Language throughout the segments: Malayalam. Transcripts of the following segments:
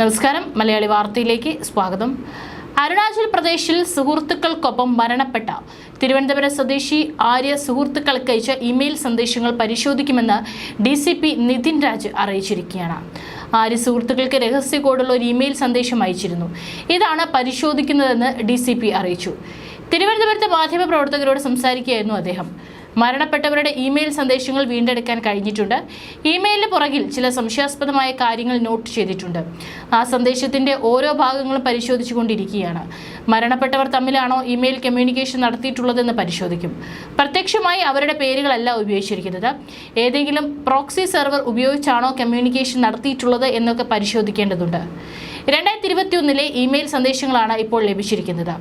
നമസ്കാരം. മലയാളി വാർത്തയിലേക്ക് സ്വാഗതം. അരുണാചൽ പ്രദേശിൽ സുഹൃത്തുക്കൾക്കൊപ്പം മരണപ്പെട്ട തിരുവനന്തപുരം സ്വദേശി ആര്യ സുഹൃത്തുക്കൾക്ക് അയച്ച ഇമെയിൽ സന്ദേശങ്ങൾ പരിശോധിക്കുമെന്ന് D C P Nithin Raj അറിയിച്ചിരിക്കുകയാണ്. Arya സുഹൃത്തുക്കൾക്ക് രഹസ്യ കോഡുള്ള ഒരു ഇമെയിൽ സന്ദേശം അയച്ചിരുന്നു. ഇതാണ് പരിശോധിക്കുന്നതെന്ന് ഡി അറിയിച്ചു. തിരുവനന്തപുരത്ത് മാധ്യമപ്രവർത്തകരോട് സംസാരിക്കുകയായിരുന്നു അദ്ദേഹം. മരണപ്പെട്ടവരുടെ ഇമെയിൽ സന്ദേശങ്ങൾ വീണ്ടെടുക്കാൻ കഴിഞ്ഞിട്ടുണ്ട്. ഇമെയിലിന് പുറകിൽ ചില സംശയാസ്പദമായ കാര്യങ്ങൾ നോട്ട് ചെയ്തിട്ടുണ്ട്. ആ സന്ദേശത്തിന്റെ ഓരോ ഭാഗങ്ങളും പരിശോധിച്ചുകൊണ്ടിരിക്കുകയാണ് മരണപ്പെട്ടവർ തമ്മിലാണോ ഇമെയിൽ കമ്മ്യൂണിക്കേഷൻ നടത്തിയിട്ടുള്ളതെന്ന് പരിശോധിക്കും. പ്രത്യക്ഷമായി അവരുടെ പേരുകളല്ല ഉപയോഗിച്ചിരിക്കുന്നത്. ഏതെങ്കിലും പ്രോക്സി സെർവർ ഉപയോഗിച്ചാണോ കമ്മ്യൂണിക്കേഷൻ നടത്തിയിട്ടുള്ളത് എന്നൊക്കെ പരിശോധിക്കേണ്ടതുണ്ട്. രണ്ടായിരത്തി ഇരുപത്തിയൊന്നിലെ ഇമെയിൽ സന്ദേശങ്ങളാണ് ഇപ്പോൾ ലഭിച്ചിരിക്കുന്നത്.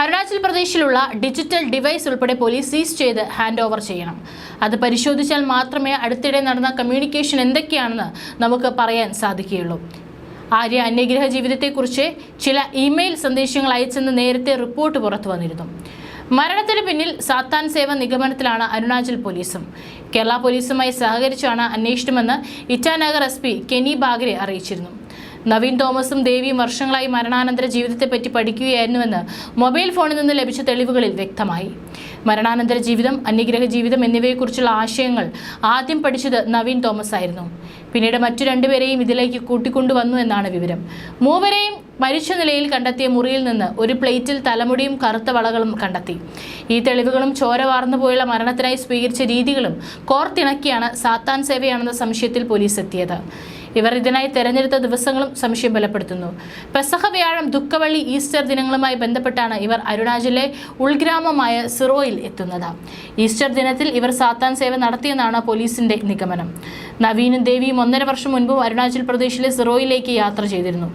അരുണാചൽ പ്രദേശിലുള്ള ഡിജിറ്റൽ ഡിവൈസ് ഉൾപ്പെടെ പോലീസ് സീസ് ചെയ്ത് ഹാൻഡ് ഓവർ ചെയ്യണം. അത് പരിശോധിച്ചാൽ മാത്രമേ അടുത്തിടെ നടന്ന കമ്മ്യൂണിക്കേഷൻ എന്തൊക്കെയാണെന്ന് നമുക്ക് പറയാൻ സാധിക്കുകയുള്ളൂ. ആര്യ അന്യഗ്രഹ ജീവിതത്തെക്കുറിച്ച് ചില ഇമെയിൽ സന്ദേശങ്ങൾ അയച്ചെന്ന് നേരത്തെ റിപ്പോർട്ട് പുറത്തു വന്നിരുന്നു. മരണത്തിന് പിന്നിൽ സാത്താൻ സേവ നിഗമനത്തിലാണ് അരുണാചൽ പോലീസും. കേരള പോലീസുമായി സഹകരിച്ചാണ് അന്വേഷണമെന്ന് ഇറ്റാനഗർ എസ് പി കെനി ബാഗ്രെ അറിയിച്ചിരുന്നു. നവീൻ തോമസും ദേവിയും വർഷങ്ങളായി മരണാനന്തര ജീവിതത്തെപ്പറ്റി പഠിക്കുകയായിരുന്നുവെന്ന് മൊബൈൽ ഫോണിൽ നിന്ന് ലഭിച്ച തെളിവുകളിൽ വ്യക്തമായി. മരണാനന്തര ജീവിതം അന്യഗ്രഹ ജീവിതം എന്നിവയെക്കുറിച്ചുള്ള ആശയങ്ങൾ ആദ്യം പഠിച്ചത് നവീൻ തോമസ് ആയിരുന്നു പിന്നീട് മറ്റു രണ്ടുപേരെയും ഇതിലേക്ക് കൂട്ടിക്കൊണ്ടുവന്നു എന്നാണ് വിവരം. മൂവരെയും മരിച്ച നിലയിൽ കണ്ടെത്തിയ മുറിയിൽ നിന്ന് ഒരു പ്ലേറ്റിൽ തലമുടിയും കറുത്ത വളകളും കണ്ടെത്തി. ഈ തെളിവുകളും ചോര വാർന്നു പോയുള്ള മരണത്തിനായി സ്വീകരിച്ച രീതികളും കോർത്തിണക്കിയാണ് സാത്താൻ സേവയാണെന്ന സംശയത്തിൽ പോലീസ് എത്തിയത്. ഇവർ ഇതിനായി തെരഞ്ഞെടുത്ത ദിവസങ്ങളും സംശയം ബലപ്പെടുത്തുന്നു. പെസഹ വ്യാഴം ദുഃഖവള്ളി ഈസ്റ്റർ ദിനങ്ങളുമായി ബന്ധപ്പെട്ടാണ് ഇവർ അരുണാചലിലെ ഉൾഗ്രാമമായ സിറോയിൽ എത്തുന്നത്. ഈസ്റ്റർ ദിനത്തിൽ ഇവർ സാത്താൻ സേവ നടത്തിയെന്നാണ് പോലീസിന്റെ നിഗമനം. നവീനും ദേവിയും ഒന്നര വർഷം മുൻപും അരുണാചൽ പ്രദേശിലെ സിറോയിലേക്ക് യാത്ര ചെയ്തിരുന്നു.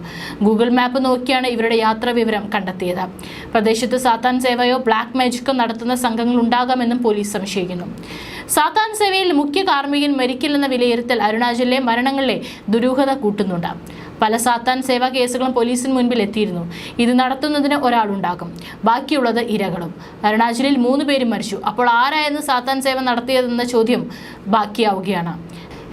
ഗൂഗിൾ മാപ്പ് നോക്കിയാണ് ഇവരുടെ യാത്രാ വിവരം കണ്ടെത്തിയത്. പ്രദേശത്ത് സാത്താൻ സേവയോ ബ്ലാക്ക് മാജിക്കോ നടത്തുന്ന സംഘങ്ങൾ ഉണ്ടാകാമെന്നും പോലീസ് സംശയിക്കുന്നു. സാത്താൻ സേവയിൽ മുഖ്യ കാർമ്മികൻ മരിക്കില്ലെന്ന വിലയിരുത്തൽ അരുണാചലിലെ മരണങ്ങളിലെ ദുരൂഹത കൂട്ടുന്നുണ്ട്. പല സാത്താൻ സേവാ കേസുകളും പോലീസിന് മുൻപിൽ എത്തിയിരുന്നു. ഇത് നടത്തുന്നതിന് ഒരാളുണ്ടാകും. ബാക്കിയുള്ളത് ഇരകളും. അരുണാചലിൽ മൂന്ന് പേരും മരിച്ചു. അപ്പോൾ ആരായിരുന്നു സാത്താൻ സേവ നടത്തിയതെന്ന ചോദ്യം ബാക്കിയാവുകയാണ്.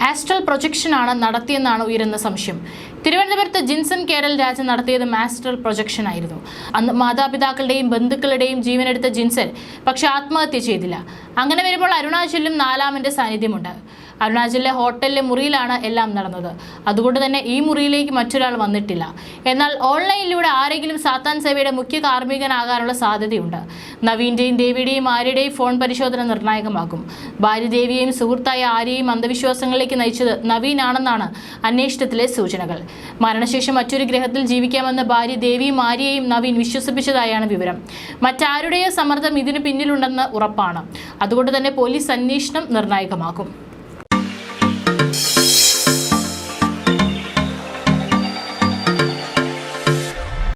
ആസ്ട്രൽ പ്രൊജക്ഷനാണ് നടത്തിയെന്നാണ് ഉയരുന്ന സംശയം. തിരുവനന്തപുരത്ത് ജിൻസൺ കേരൽ രാജ നടത്തിയത് മാസ്റ്റർ പ്രൊജക്ഷൻ ആയിരുന്നു. അന്ന് മാതാപിതാക്കളുടെയും ബന്ധുക്കളുടെയും ജീവനെടുത്ത ജിൻസൺ പക്ഷെ ആത്മഹത്യ ചെയ്തില്ല. അങ്ങനെ വരുമ്പോൾ അരുണാചലിലും നാലാമന്റെ സാന്നിധ്യമുണ്ട്. അരുണാചലിലെ ഹോട്ടലിലെ മുറിയിലാണ് എല്ലാം നടന്നത്. അതുകൊണ്ട് തന്നെ ഈ മുറിയിലേക്ക് മറ്റൊരാൾ വന്നിട്ടില്ല. എന്നാൽ ഓൺലൈനിലൂടെ ആരെങ്കിലും സാത്താൻ സേവയുടെ മുഖ്യ കാർമ്മികനാകാനുള്ള സാധ്യതയുണ്ട്. നവീന്റെയും ദേവിയുടെയും ആര്യയുടെയും ഫോൺ പരിശോധന നിർണായകമാകും. ഭാര്യ ദേവിയെയും സുഹൃത്തായ ആര്യയും അന്ധവിശ്വാസങ്ങളിലേക്ക് നയിച്ചത് നവീനാണെന്നാണ് അന്വേഷണത്തിലെ സൂചനകൾ. മരണശേഷം മറ്റൊരു ഗ്രഹത്തിൽ ജീവിക്കാമെന്ന് ഭാര്യ ദേവിയും ആര്യയെയും നവീൻ വിശ്വസിപ്പിച്ചതായാണ് വിവരം. മറ്റാരുടെയോ സമ്മർദ്ദം ഇതിന് പിന്നിലുണ്ടെന്ന് ഉറപ്പാണ്. അതുകൊണ്ട് തന്നെ പോലീസ് അന്വേഷണം നിർണായകമാക്കും.